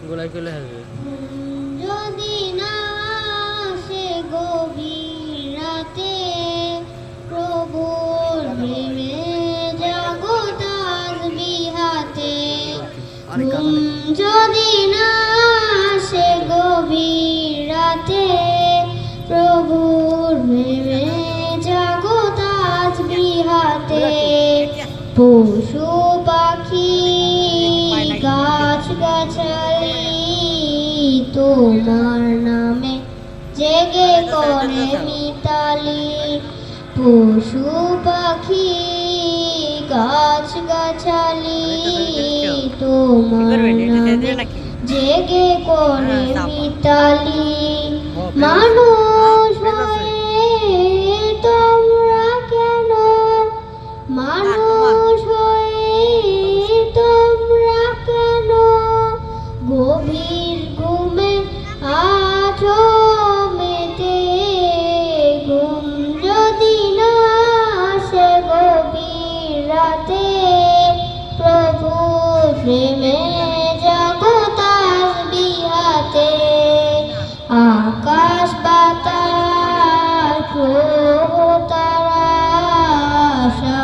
গোলাই করলে হবে যদি না আসে গভীর রাতে প্রভুর প্রেমে জগৎ আসবি হাতে যদি না আসে গভীর রাতে প্রভুর প্রেমে জগৎ আসবি হাতে পশু পাখি গাছ গাছালি তোমার নামে জেগে করে মিতালি। পশু পাখি গাছ গাছালি তোমার নামে জেগে করে মিতালি। মানুষ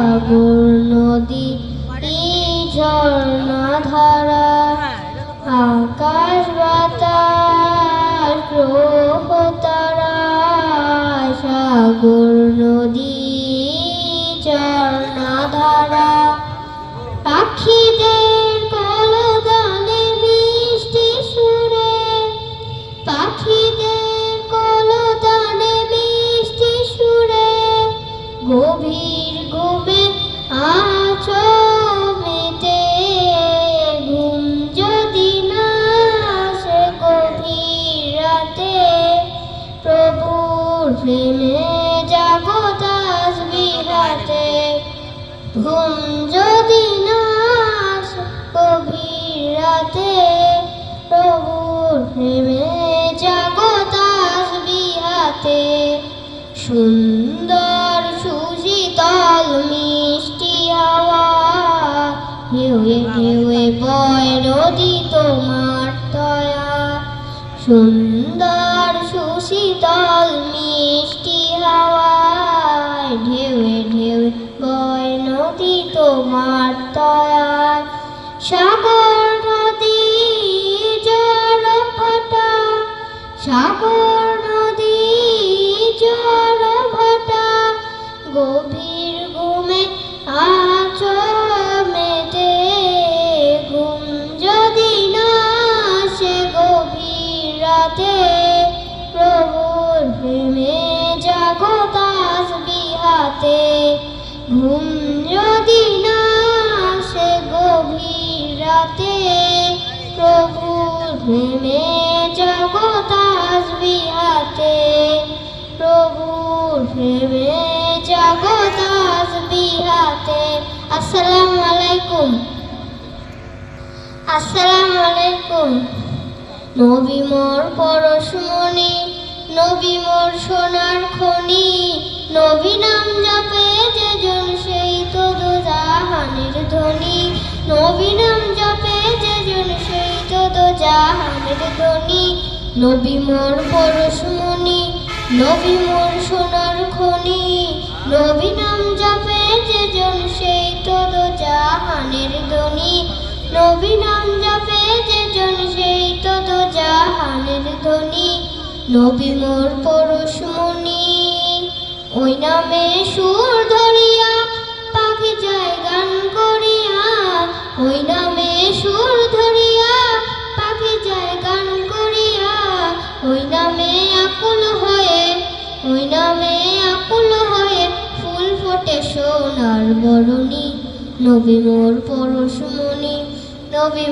সাগর নদী এই ঝর্ণা ধারা আকাশ বাতাস গ্রহ তারা সাগর নদী ঝর্ণা ধারা। রাতে প্রভুর প্রেমে জাগত আসবি হাতে। সুন্দর সুশীতল মিষ্টি হাওয়া, ঢেউয়ে ঢেউয়ে বয় নদী তোমার দয়া। সুন্দর সুশীতল মিষ্টি হাওয়ায় ঢেউয়ে ঢেউয়ে বয় নদী তোমার দয়ায় প্রভুর প্রেমে জাগত আসবি হাতে ঘুম যদি আসে গভীর রাতে, প্রভুর প্রেমে জগৎ আসবি হাতে প্রভুর প্রেমে জগৎ আসবি হাতে আসসালামু আলাইকুম। আসসালামু আলাইকুম। নবী মোর পরশমণি, নবী মোর সোনার খনি, নবী নাম জপে যেজন সেই তো জাহানের ধ্বনি, নবী নাম জপে যেজন সেই তো জাহানের ধ্বনি, নবী মোর পরশমণি, নবী মোর সোনার খনি, নবী নাম জপে যেজন সেই তো জাহানের ধ্বনি নবী নাম জপে যেজন সেই তো জাহানের ধ্বনি। নবী মোর পরশমণি ওই নামে সুর ধরিয়া পাখি যায় গান করিয়া। ওই নামে সুর ধরিয়া পাখি যায় গান করিয়া। ওই নামে আকুল হয়ে, ওই নামে আকুল হয়ে ফুল ফোটে সোনার বরণী। নবী মোর পরশমণি নবী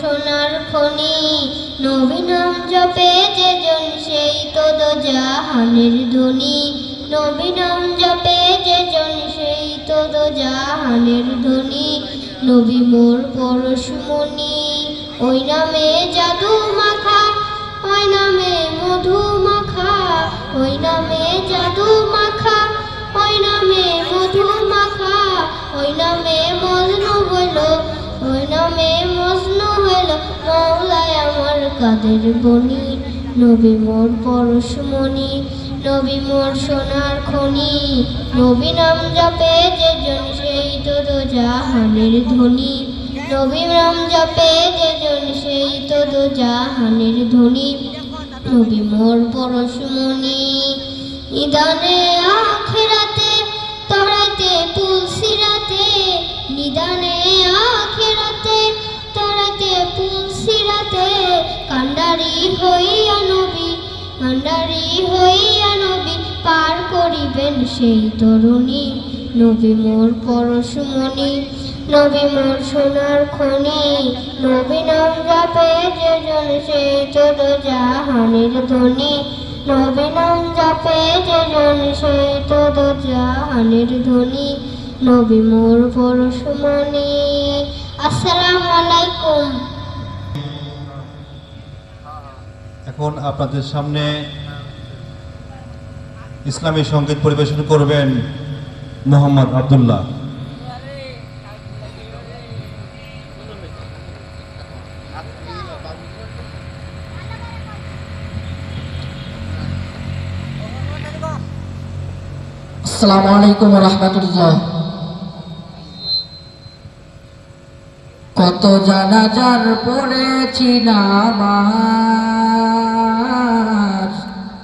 সোনার খনি। নবী নাম জপে যেজন সেই তো জাহানের ধ্বনি নবী নাম জপে যেজন সেই তো জাহানের ধ্বনি নবী মোর পরশমণি ওই নামে জাদু মাখা, ওই নামে মধু মাখা, ওই নামে জাদু মাখা, ওই নামে মধু মাখা, ওই নামে মজনু হইল ওই নামে মজনু আমার কাদের বনি? নবী মোর পরশমণি নবী মোর সোনার খনি। নবী নাম জপে যে জন সেই তো জাহানের ধ্বনি। নবী নাম জপে যে জন সেই তো জাহানের ধ্বনি। নবী মোর পরশমণি নিদানে আখেরাতে তরাতে তুলসিরাতে নিদানে আখেরাতে কান্ডারি হইয়া নবী কান্ডারি হইয়া নবী, পার করিবেন সেই তরুণী। নবী মোর পরশমণি নবী মোর সোনার খনি। নবী নাম জাপে যে জন সেই তোর জাহানের ধ্বনি নবী নাম জাপে যে জন সেই তোর জাহানের ধ্বনি নবী মোর পরশমণি আসসালামু আলাইকুম। এখন আপনাদের সামনে ইসলামী সংগীত পরিবেশন করবেন মোহাম্মদ আব্দুল্লাহ। আসসালামু আলাইকুম রহমতুল্লাহ। কত জানাজার পড়েছি নামাজ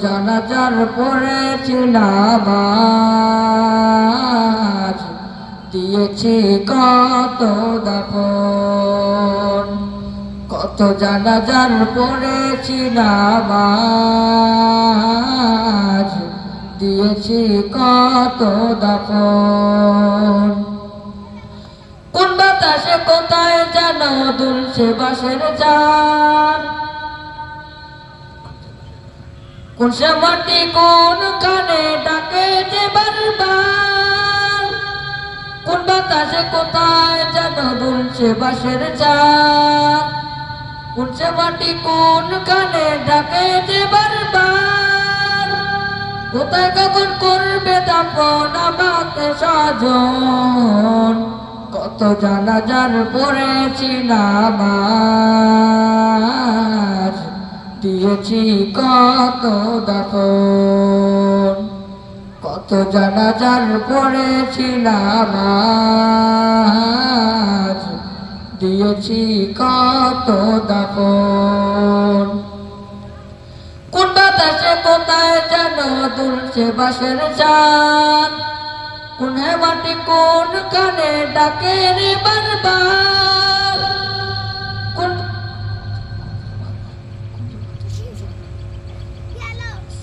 জানাজার পড়েছি নামাজ দিয়েছি কত দাপন কত জানাজার পড়েছি নামাজ দিয়েছি কত দাপন কোন বাতাসে কোথায় যেন দুলছে বাসের চার কোন কোন কানে ডাকে যে বারবার? কোন বাতাসে কোথায় যেন দুলছে বাসের চার কোন কোন কানে ডাকে যে বারবার? কোথায় কখন করবে দাপন আমাকে সাজন কত জানাজার পড়েছি নামাজ দিয়েছি কত দাপন কত জানাজার পড়েছি নামাজ দিয়েছি কত দাপন কোন বাতাসে কোথায় যেন দুলছে বাসের চান কোন মাটি, কোন কানে ডাকে বারবার।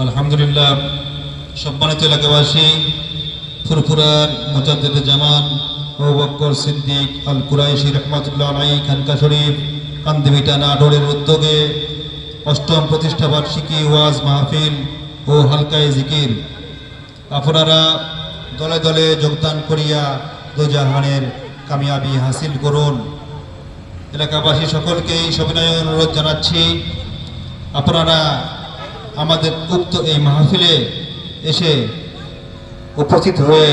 আলহামদুলিল্লাহ, সম্মানিত এলাকাবাসী, ফুরফুরার মোজাদ্দেদ জামান ও বক্কর সিদ্দিক আল কুরাইশি রহমতুল্লাহ আলাই খানকা শরীফ কান্দিবিটা নাটোরের উদ্যোগে অষ্টম প্রতিষ্ঠা বার্ষিকী ওয়াজ মাহফিল ও হালকায় জিকির। আপনারা দলে দলে যোগদান করিয়া দোজাহানের কামিয়াবি হাসিল করুন। এলাকাবাসী সকলকেই সবিনয় অনুরোধ জানাচ্ছি, আপনারা আমাদের উক্ত এই মাহফিলে এসে উপস্থিত হয়ে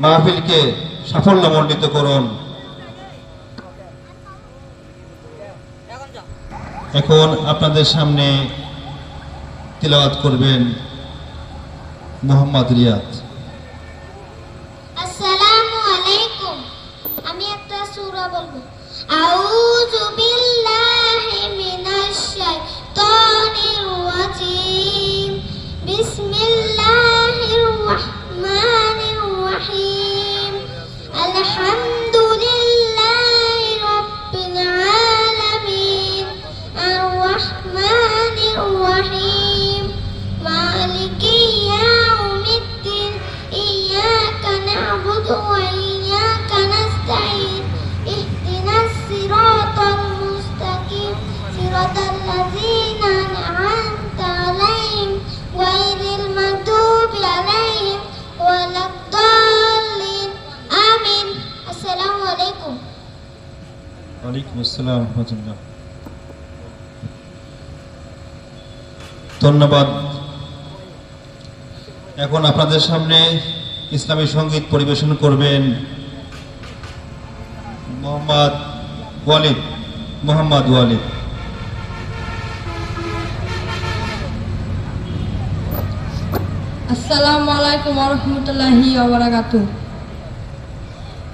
মাহফিলকে সাফল্যমণ্ডিত করুন। এখন আপনাদের সামনে তিলাওয়াত করবেন মোহাম্মদ রিয়াদ। আমি একটা বলব। আউযু বিল্লাহি মিনাশ শাইতানির রাজিম بسم الله. রহমতুল্লাহ ধন্যবাদ। এখন আপনাদের সামনে ইসলামী সংগীত পরিবেশন করবেন মোহাম্মদ ওয়ালিদ মোহাম্মদ ওয়ালিদ। আসসালামু আলাইকুম রহমতুল্লাহি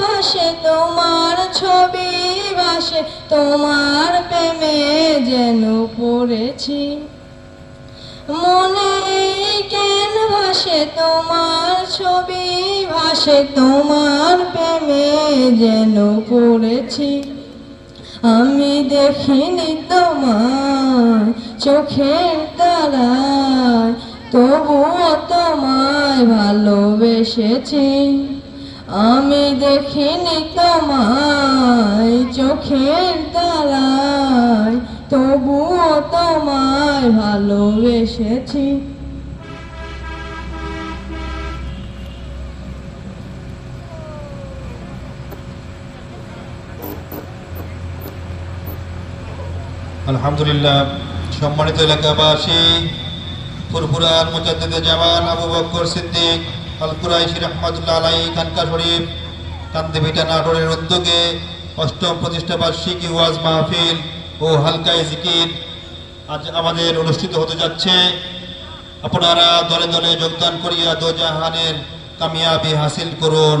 ভাসে তোমার ছবি ভাসে, তোমার প্রেমে যেন পড়েছি। মনে কেন ভাসে, তোমার ছবি ভাসে, তোমার প্রেমে যেন পড়েছি। আমি দেখিনি তোমার চোখের তারায়, তবুও তোমায় ভালোবেসেছি। আমি দেখিনি তোমায় চোখের তারায়, তবুও তোমায় ভালোবেসেছি। আলহামদুলিল্লাহ, সম্মানিত এলাকাবাসী, ফুরফুরার মুজাদ্দেদ জামান আবু বক্কর সিদ্দিক আল আলাই খানকা শরীফ কান্দিভিটা নাটোরের উদ্যোগে অষ্টম প্রতিষ্ঠা বার্ষিকী ওয়াজ মাহফিল ও হালকায় জিকির আজ আমাদের অনুষ্ঠিত হতে যাচ্ছে। আপনারা দলে দলে যোগদান করিয়া দোজাহানের কামিয়াবি হাসিল করুন।